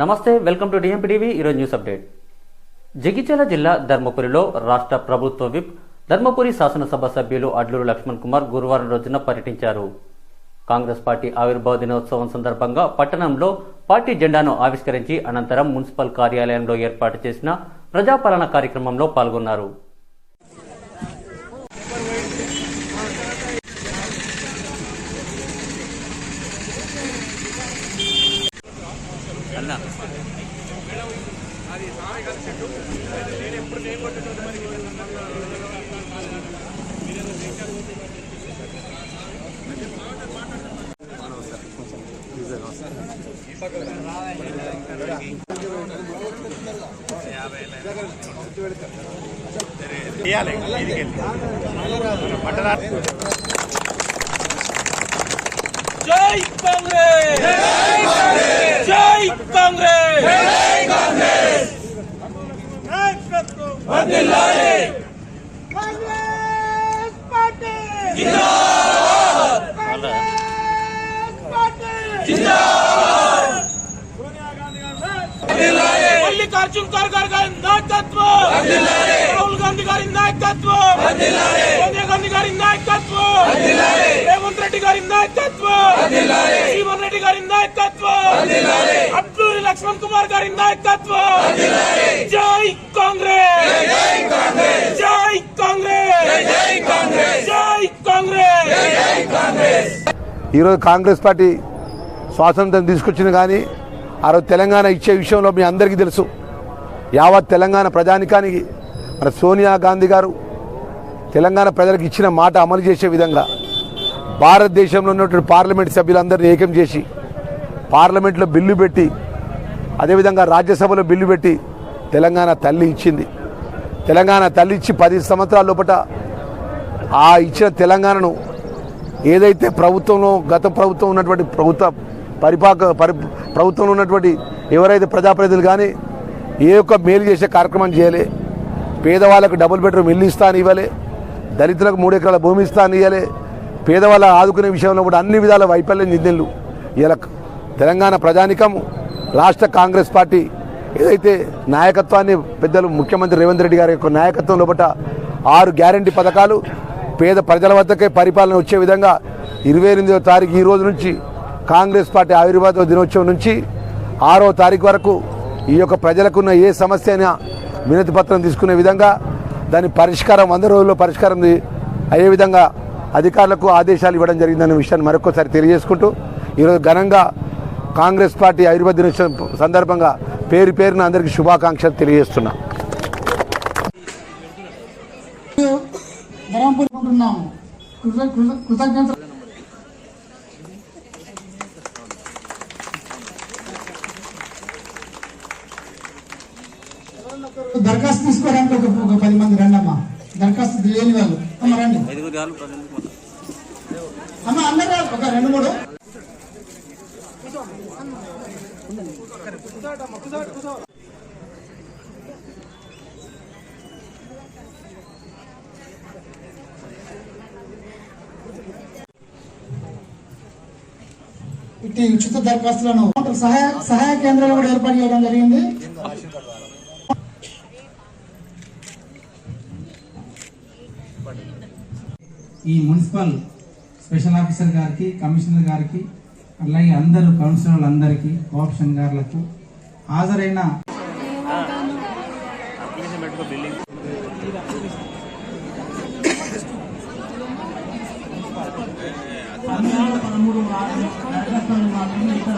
నమస్తే welcome to డిఎంపీటీవీ ఈరోజు news update. Jagtial జిల్లా ధర్మపురిలో రాష్ట్ర ప్రభుత్వ విప్ ధర్మపురి శాసనసభ సభ్యులు అడ్లూరు లక్ష్మణ్ కుమార్ గురువారం రోజున పర్యటించారు. కాంగ్రెస్ పార్టీ ఆవిర్భావ దినోత్సవం సందర్భంగా పట్టణంలో పార్టీ జెండాను ఆవిష్కరించి అనంతరం మున్సిపల్ కార్యాలయంలో ఏర్పాటు చేసిన ప్రజాపాలన కార్యక్రమంలో పాల్గొన్నారు. చేయాలి మీదికి వెళ్ళి పట్టణ జై కాంగ్రెస్ జై కాంగ్రెస్ జై కాంగ్రెస్ కాంగ్రెస్ పార్టీ జిందాబాద్ కాంగ్రెస్! పార్టీ జిందాబాద్ సోనియా గాంధీ గారి మల్లికార్జున్ ఖర్గే గారి నాయకత్వం రాహుల్ గాంధీ గారి నాయకత్వం సోనియా గాంధీ గారి నాయకత్వం రేవంత్ రెడ్డి గారి నాయకత్వం జీవన్ రెడ్డి గారి నాయకత్వం అట్లూరి లక్ష్మణ్ కుమార్ గారి నాయకత్వం! జై కాంగ్రెస్ జై కాంగ్రెస్ జై కాంగ్రెస్! జై కాంగ్రెస్! జై కాంగ్రెస్! ఈరోజు కాంగ్రెస్ పార్టీ స్వాతంత్రం తీసుకొచ్చింది కానీ ఆ రోజు తెలంగాణ ఇచ్చే విషయంలో మీ అందరికీ తెలుసు. యావత్ తెలంగాణ ప్రజానికానికి మన సోనియా గాంధీ గారు తెలంగాణ ప్రజలకు ఇచ్చిన మాట అమలు చేసే విధంగా భారతదేశంలో ఉన్నటువంటి పార్లమెంట్ సభ్యులందరినీ ఏకం చేసి పార్లమెంట్లో బిల్లు పెట్టి అదేవిధంగా రాజ్యసభలో బిల్లు పెట్టి తెలంగాణ తల్లి ఇచ్చింది. తెలంగాణ తల్లి ఇచ్చి పది సంవత్సరాల లోపల ఆ ఇచ్చిన తెలంగాణను ఏదైతే ప్రభుత్వంలో గత ప్రభుత్వం ఉన్నటువంటి ప్రభుత్వ పరిపాక పరి ప్రభుత్వంలో ఉన్నటువంటి ఎవరైతే ప్రజాప్రతినిధులు కానీ ఏ ఒక్క మేలు చేసే కార్యక్రమం చేయలే. పేదవాళ్ళకు డబుల్ బెడ్రూమ్ ఇల్లు ఇస్తా అని ఇవ్వలే. దళితులకు మూడు ఎకరాల భూమి ఇస్తా అని ఇవ్వలే పేదవాళ్ళ ఆదుకునే విషయంలో కూడా అన్ని విధాల వైఫల్యం చెందిండ్రు ఇలా తెలంగాణ ప్రజానికం రాష్ట్ర కాంగ్రెస్ పార్టీ ఏదైతే నాయకత్వాన్ని పెద్దలు ముఖ్యమంత్రి రేవంత్ రెడ్డి గారి యొక్క నాయకత్వం లోపల ఆరు గ్యారంటీ పథకాలు పేద ప్రజల వద్దకే పరిపాలన వచ్చే విధంగా ఇరవై ఎనిమిదవ తారీఖు ఈ రోజు నుంచి కాంగ్రెస్ పార్టీ ఆవిర్వాద దినోత్సవం నుంచి ఆరో తారీఖు వరకు ఈ యొక్క ప్రజలకున్న ఏ సమస్య అయినా వినతి పత్రం తీసుకునే విధంగా దాని పరిష్కారం వంద రోజుల్లో పరిష్కారం అయ్యే విధంగా అధికారులకు ఆదేశాలు ఇవ్వడం జరిగిందనే విషయాన్ని మరొకసారి తెలియజేసుకుంటూ ఈరోజు ఘనంగా కాంగ్రెస్ పార్టీ ఆయుర్వేద దినోత్సవం సందర్భంగా పేరు పేరున అందరికీ శుభాకాంక్షలు తెలియజేస్తున్నా. దరఖాస్తు తీసుకోవడానికి ఒక పది మంది రండి అమ్మా దరఖాస్తు లేని వాళ్ళు. అమ్మ రండి. అమ్మ అందరు ఒక రెండు మూడు. ఇట్టి ఉచిత దరఖాస్తులను సహాయ సహాయ కేంద్రాలు కూడా ఏర్పాటు చేయడం జరిగింది. ఈ మున్సిపల్ స్పెషల్ ఆఫీసర్ గారికి కమిషనర్ గారికి అలాగే అందరూ కౌన్సిలర్లందరికీ కోఆప్షన్ గారులకు హాజరైన పదమూడు మాత్రమే ఇక్కడ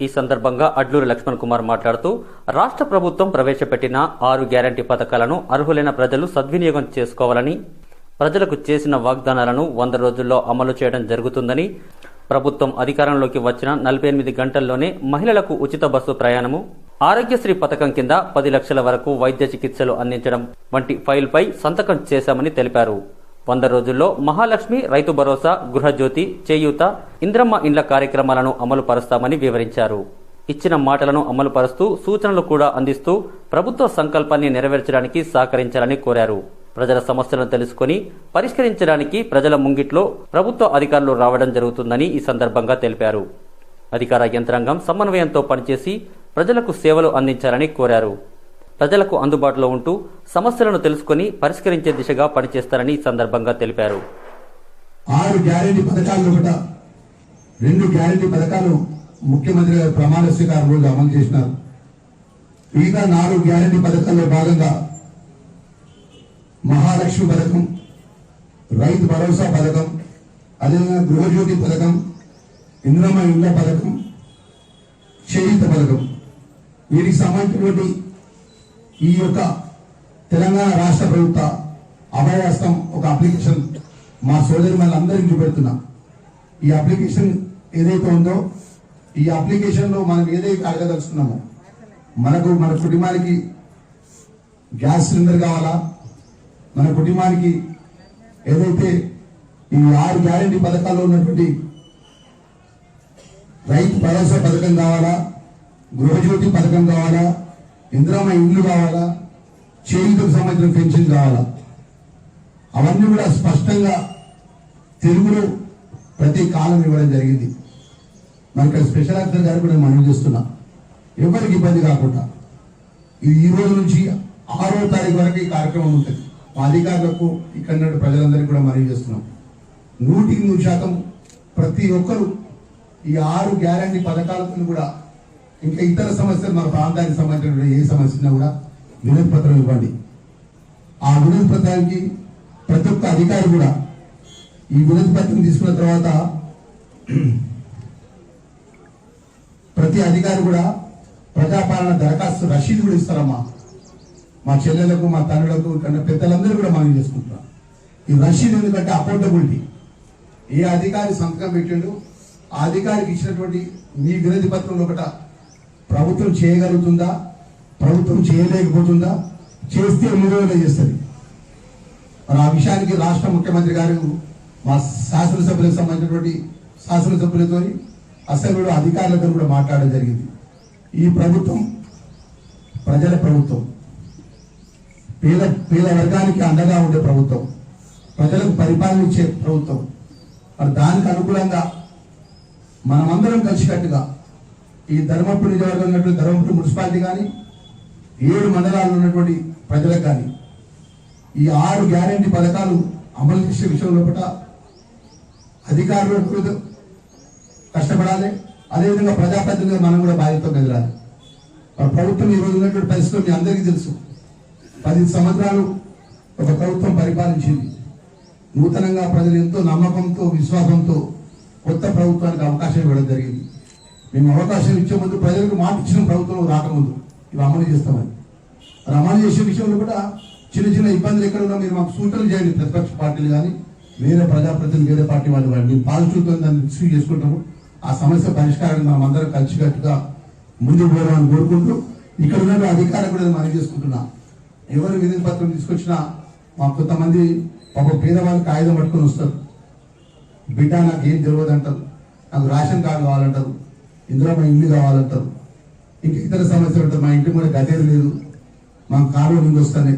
ఈ సందర్భంగా అడ్లూరి లక్ష్మణ్ కుమార్ మాట్లాడుతూ రాష్ట్ర ప్రభుత్వం ప్రవేశపెట్టిన ఆరు గ్యారంటీ పథకాలను అర్హులైన ప్రజలు సద్వినియోగం చేసుకోవాలని ప్రజలకు చేసిన వాగ్దానాలను వంద రోజుల్లో అమలు చేయడం జరుగుతుందని ప్రభుత్వం అధికారంలోకి వచ్చిన నలభై ఎనిమిది గంటల్లోనే మహిళలకు ఉచిత బస్సు ప్రయాణము ఆరోగ్యశ్రీ పథకం కింద పది లక్షల వరకు వైద్య చికిత్సలు అందించడం వంటి ఫైల్పై సంతకం చేశామని తెలిపారు. వంద రోజుల్లో మహాలక్ష్మి రైతు భరోసా గృహజ్యోతి చేయూత ఇంద్రమ్మ ఇండ్ల కార్యక్రమాలను అమలు పరుస్తామని వివరించారు. ఇచ్చిన మాటలను అమలు పరుస్తూ సూచనలు కూడా అందిస్తూ ప్రభుత్వ సంకల్పాన్ని నెరవేర్చడానికి సహకరించాలని కోరారు. ప్రజల సమస్యలను తెలుసుకొని పరిష్కరించడానికి ప్రజల ముంగిట్లో ప్రభుత్వ అధికారులు రావడం జరుగుతుందని ఈ సందర్భంగా తెలిపారు. అధికార యంత్రాంగం సమన్వయంతో పనిచేసి ప్రజలకు సేవలు అందించాలని కోరారు. ప్రజలకు అందుబాటులో ఉంటూ సమస్యలను తెలుసుకొని పరిష్కరించే దిశగా పనిచేస్తారని ఈ సందర్భంగా తెలిపారు. ఆరు గ్యారెంటీ పథకాలు కూడా రెండు గ్యారెంటీ పథకాలు ముఖ్యమంత్రి గారు ప్రమాణ స్వీకారం రోజు అమలు చేసినారు. మిగతా నాలుగు గ్యారెంటీ పథకాల్లో భాగంగా మహాలక్ష్మి పథకం రైతు భరోసా పథకం అదేవిధంగా గృహజ్యోతి పథకం ఇంద్రమ్మ ఇండ్ల పథకం చేయుత పథకం. వీటికి సంబంధించినటువంటి ఈ యొక్క తెలంగాణ రాష్ట్ర ప్రభుత్వ అభయహస్తం ఒక అప్లికేషన్ మా సోదరి మనందరికీ చూపెడుతున్నా. ఈ అప్లికేషన్ ఏదైతే ఉందో ఈ అప్లికేషన్లో మనం ఏదైతే అడగదలుచుకున్నామో మనకు మన కుటుంబానికి గ్యాస్ సిలిండర్ కావాలా? మన కుటుంబానికి ఏదైతే ఈ ఆరు గ్యారంటీ పథకాల్లో ఉన్నటువంటి రైతు భరోసా పథకం కావాలా గృహజ్యోతి పథకం కావాలా ఇందిరామ ఇండ్లు కావాలా చేయుతకు సంబంధించిన పెన్షన్ కావాలా? అవన్నీ కూడా స్పష్టంగా తెలుగులో ప్రతి కాలం ఇవ్వడం జరిగింది. మనకి స్పెషల్ ఆఫీసర్ గారు కూడా మనం చేస్తున్నా. ఎవరికి ఇబ్బంది కాకుండా ఇది ఈ రోజు నుంచి ఆరో తారీఖు వరకు ఈ కార్యక్రమం ఉంటుంది. అధికారులకు ఇక్కడ ప్రజలందరికీ కూడా మనవి చేస్తున్నాం. నూటికి నూరు శాతం ప్రతి ఒక్కరు ఈ ఆరు గ్యారంటీ పథకాలతో కూడా ఇంకా ఇతర సమస్యలు మన ప్రాంతానికి సంబంధించిన ఏ సమస్య కూడా వినతి పత్రం ఇవ్వండి. ఆ వినతి పత్రానికి ప్రతి ఒక్క అధికారి కూడా ఈ వినతి పత్రం తీసుకున్న తర్వాత ప్రతి అధికారి కూడా ప్రజాపాలన దరఖాస్తు రసీదు కూడా ఇస్తారమ్మా. మా చెల్లెలకు మా తల్లులకు కన్నా పెద్దలందరూ కూడా మనం చేసుకుంటున్నాం. ఈ రసీదు ఎందుకంటే అకౌంటబిలిటీ. ఏ అధికారి సంతకం పెట్టాడు ఆ అధికారికి ఇచ్చినటువంటి మీ వినతి పత్రంలో ఒకట ప్రభుత్వం చేయగలుగుతుందా ప్రభుత్వం చేయలేకపోతుందా చేస్తే ఎన్ని చేస్తుంది? మరి ఆ విషయానికి రాష్ట్ర ముఖ్యమంత్రి గారు మా శాసనసభ్యులకు సంబంధించినటువంటి శాసనసభ్యులతో అసెంబ్లీలో అధికారులతో కూడా మాట్లాడడం జరిగింది. ఈ ప్రభుత్వం ప్రజల ప్రభుత్వం. పేద పేద వర్గానికి అండగా ఉండే ప్రభుత్వం. ప్రజలకు పరిపాలన ఇచ్చే ప్రభుత్వం. మరి దానికి అనుకూలంగా మనమందరం కలిసికట్టుగా ఈ ధర్మపురి నియోజకవర్గం ఉన్నటువంటి ధర్మపురి మున్సిపాలిటీ కానీ ఏడు మండలాల్లో ఉన్నటువంటి ప్రజలకు కానీ ఈ ఆరు గ్యారెంటీ పథకాలు అమలు చేసే విషయంలో కూడా అధికారులు కష్టపడాలి. అదేవిధంగా ప్రజాప్రతినిధులుగా మనం కూడా బాధ్యత ఎదరాలి మరి ప్రభుత్వం ఈ రోజు ఉన్నటువంటి పరిస్థితులు మీ అందరికీ తెలుసు. పది సంవత్సరాలు ఒక ప్రభుత్వం పరిపాలించింది. నూతనంగా ప్రజలు ఎంతో నమ్మకంతో విశ్వాసంతో కొత్త ప్రభుత్వానికి అవకాశం ఇవ్వడం జరిగింది. మేము అవకాశం ఇచ్చే ముందు ప్రజలకు మాట ఇచ్చిన ప్రభుత్వం రాకముందు ఇవి అమలు చేస్తామని. మరి అమలు చేసే విషయంలో కూడా చిన్న చిన్న ఇబ్బందులు ఎక్కడ ఉన్నా మీరు మాకు సూచనలు చేయండి. ప్రతిపక్ష పార్టీలు కానీ వేరే ప్రజాప్రతినిధులు వేరే పార్టీ వాళ్ళు వాళ్ళు మేము పాజిటివ్తో దాన్ని రిసీవ్ చేసుకుంటాము. ఆ సమస్య పరిష్కారం మనం అందరం కలిసికట్టుగా ముందుకు పోవాలని కోరుకుంటూ ఇక్కడ ఉన్న అధికారులు కూడా మనం చేసుకుంటున్నాం. ఎవరు వినతి పత్రం తీసుకొచ్చినా మా కొంతమంది పాప పేదవాళ్ళకి ఆయుధం పట్టుకొని వస్తారు. బిడ్డ నాకు ఏం తెలియదు అంటారు. నాకు రేషన్ కార్డు కావాలంటారు. ఇందులో మా ఇల్లు కావాలంటారు. ఇంకా ఇతర సమస్యలు ఉంటారు మా ఇంటి కూడా గదేరు లేదు. మా కారులో ముందు వస్తానే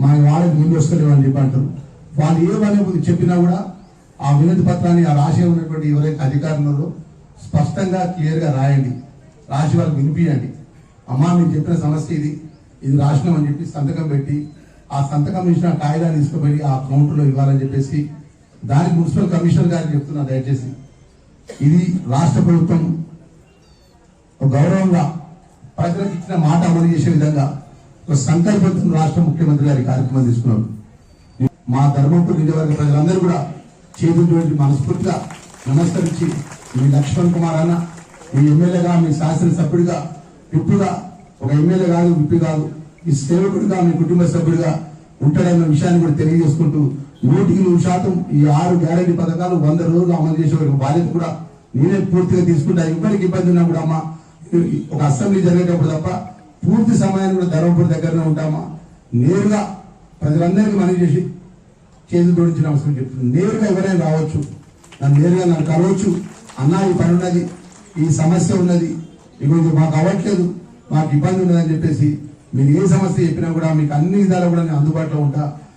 మా వాళ్ళకి ముందు వస్తలేవు అని చెప్పి అంటారు. వాళ్ళు ఏమనే చెప్పినా కూడా ఆ వినతి పత్రాన్ని ఆ రాసి ఉన్నటువంటి ఎవరైతే అధికారులు స్పష్టంగా క్లియర్గా రాయండి. రాసి వాళ్ళకి వినిపించండి. అమ్మా మీరు చెప్పిన సమస్య ఇది. ఇది రాసినాం అని చెప్పి సంతకం పెట్టి ఆ సంతకం ఇచ్చిన కాగితాన్ని తీసుకుపోయి ఆ కౌంటర్లో ఇవ్వాలని చెప్పేసి దానికి మున్సిపల్ కమిషనర్ గారికి చెప్తున్నా దయచేసి. ఇది రాష్ట్ర ప్రభుత్వం గౌరవంగా ప్రజలకు ఇచ్చిన మాట అమలు చేసే విధంగా ఒక సంకల్పంతో రాష్ట్ర ముఖ్యమంత్రి గారి కార్యక్రమం తీసుకున్నారు. మా ధర్మపురి నిజవర్గ ప్రజలందరూ కూడా చేతుటువంటి మనస్ఫూర్తిగా నమస్కరించి మీ లక్ష్మణ్ కుమార్ అన్న మీ ఎమ్మెల్యేగా మీ శాసనసభ్యుడిగా ఇప్పుడుగా ఒక ఎమ్మెల్యే కాదు విప్పి కాదు ఈ సేవకుడిగా మీ కుటుంబ సభ్యుడిగా ఉంటాడన్న విషయాన్ని కూడా తెలియజేసుకుంటూ నూటికి నూరు శాతం ఈ ఆరు గ్యారెంటీ పథకాలు వంద రోజులు అమలు చేసే ఒక బాధ్యత కూడా నేనే పూర్తిగా తీసుకుంటా. ఎవరికి ఇబ్బంది ఉన్నా కూడా అమ్మా ఒక అసెంబ్లీ జరిగేటప్పుడు తప్ప పూర్తి సమయాన్ని కూడా ధర్మపూర్ దగ్గరనే ఉంటామా? నేరుగా ప్రజలందరికీ మనం చేసి చేతులు జోడించిన అవసరం చెప్తుంది నేరుగా ఎవరైనా రావచ్చు నన్ను నేరుగా నన్ను కలవచ్చు. అన్నా ఈ పని ఉన్నది ఈ సమస్య ఉన్నది ఇగో మాకు అవ్వట్లేదు. మాకు ఇబ్బంది ఉన్నదని చెప్పేసి మీరు ఏ సమస్య చెప్పినా కూడా మీకు అన్ని విధాలు కూడా నేను అందుబాటులో ఉంటా.